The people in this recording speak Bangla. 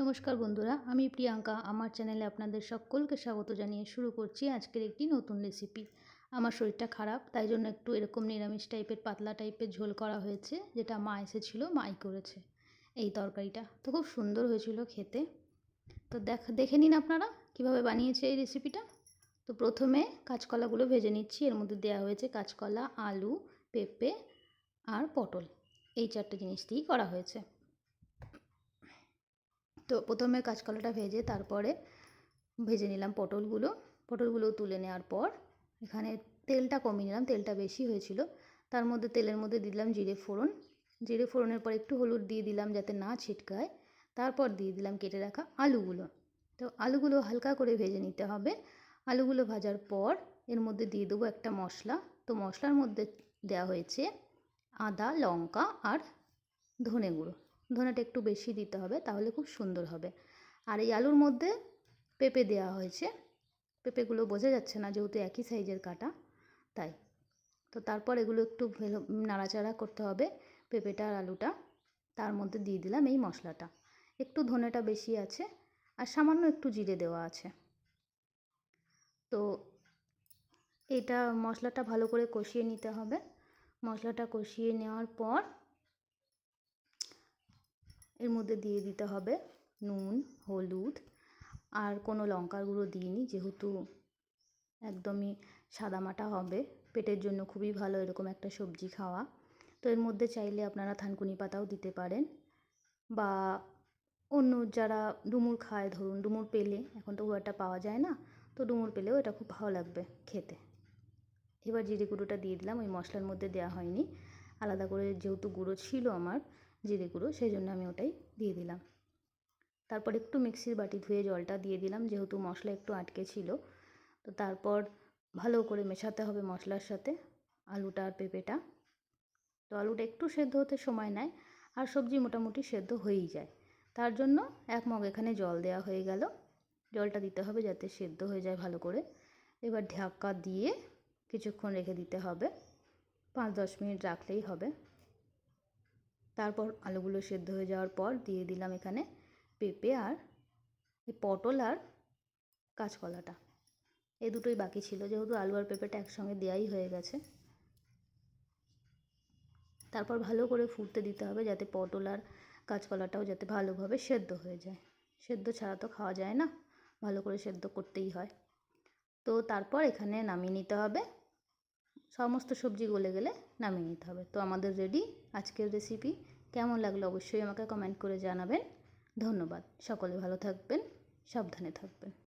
নমস্কার বন্ধুরা, আমি প্রিয়াঙ্কা। আমার চ্যানেলে আপনাদের সকলকে স্বাগত জানিয়ে শুরু করছি আজকের একটি নতুন রেসিপি আমার শরীরটা খারাপ, তাই জন্য একটু এরকম নিরামিষ টাইপের পাতলা টাইপের ঝোল করা হয়েছে, যেটা মা এসেছিল, মাই করেছে এই তরকারিটা। তো খুব সুন্দর হয়েছিল খেতে। তো দেখ, দেখে নিন আপনারা কীভাবে বানিয়েছে এই রেসিপিটা তো প্রথমে কাঁচকলাগুলো ভেজে নিচ্ছি। এর মধ্যে দেওয়া হয়েছে কাঁচকলা, আলু, পেঁপে আর পটল। এই চারটে জিনিস দিয়েই করা হয়েছে। তো প্রথমে কাঁচকলাটা ভেজে তারপরে ভেজে নিলাম পটলগুলো। পটলগুলো তুলে নেওয়ার পর এখানে তেলটা কমিয়ে নিলাম, তেলটা বেশি হয়েছিল। তার মধ্যে তেলের মধ্যে দিলাম জিরে ফোড়ন। জিরে ফোড়নের পর একটু হলুদ দিয়ে দিলাম যাতে না ছিটকায়। তারপর দিয়ে দিলাম কেটে রাখা আলুগুলো। তো আলুগুলো হালকা করে ভেজে নিতে হবে। আলুগুলো ভাজার পর এর মধ্যে দিয়ে দেবো একটা মশলা। তো মশলার মধ্যে দেওয়া হয়েছে আদা, লঙ্কা আর ধনে গুঁড়ো। ধনেটা একটু বেশি দিতে হবে, তাহলে খুব সুন্দর হবে। আর এই আলুর মধ্যে পেঁপে দেওয়া হয়েছে। পেঁপেগুলো বোঝা যাচ্ছে না যেহেতু একই সাইজের কাটা, তাই। তো তারপর এগুলো একটু নাড়াচাড়া করতে হবে পেঁপেটা আর আলুটা। তার মধ্যে দিয়ে দিলাম এই মশলাটা। একটু ধনেটা বেশি আছে আর সামান্য একটু জিরে দেওয়া আছে। তো এটা মশলাটা ভালো করে কষিয়ে নিতে হবে। মশলাটা কষিয়ে নেওয়ার পর এর মধ্যে দিয়ে দিতে হবে নুন, হলুদ আর কোনো লঙ্কার গুঁড়ো দিইনি, যেহেতু একদমই সাদামাটা হবে। পেটের জন্য খুবই ভালো এরকম একটা সবজি খাওয়া। তো এর মধ্যে চাইলে আপনারা থানকুনি পাতাও দিতে পারেন বা অন্য যারা ডুমুর খায়, ধরুন ডুমুর পেলে, এখন তো একটা পাওয়া যায় না, তো ডুমুর পেলেও এটা খুব ভালো লাগবে খেতে। এবার জিরে গুঁড়োটা দিয়ে দিলাম, ওই মশলার মধ্যে দেওয়া হয়নি। আলাদা করে যেহেতু গুঁড়ো ছিল আমার জিরে গুঁড়ো, সেই জন্য আমি ওটাই দিয়ে দিলাম। তারপর একটু মিক্সির বাটি ধুয়ে জলটা দিয়ে দিলাম, যেহেতু মশলা একটু আটকে ছিল। তো তারপর ভালো করে মেশাতে হবে মশলার সাথে আলুটা আর পেঁপেটা। তো আলুটা একটু সেদ্ধ হতে সময় নেয়, আর সবজি মোটামুটি সেদ্ধ হয়েই যায়। তার জন্য এক মগ এখানে জল দেওয়া হয়ে গেল। জলটা দিতে হবে যাতে সেদ্ধ হয়ে যায় ভালো করে। এবার ঢাকা দিয়ে কিছুক্ষণ রেখে দিতে হবে। পাঁচ দশ মিনিট রাখলেই হবে। তারপর আলুগুলো সেদ্ধ হয়ে যাওয়ার পর দিয়ে দিলাম এখানে পেঁপে আর পটল আর কাঁচকলাটা। এই দুটোই বাকি ছিল, যেহেতু আলু আর পেঁপেটা একসঙ্গে দেওয়াই হয়ে গেছে। তারপর ভালো করে ফুটতে দিতে হবে যাতে পটল আর কাঁচকলাটাও যাতে ভালোভাবে সেদ্ধ হয়ে যায়। সেদ্ধ ছাড়া তো খাওয়া যায় না, ভালো করে সেদ্ধ করতেই হয়। তো তারপর এখানে নামিয়ে নিতে হবে সমস্ত সবজি গলে গেলে নামিয়ে নিতে হবে। তো আমাদের রেডি আজকের রেসিপি কেমন লাগল অবশ্যই আমাকে কমেন্ট করে জানাবেন। ধন্যবাদ। সকলে ভালো থাকবেন, সাবধানে থাকবেন।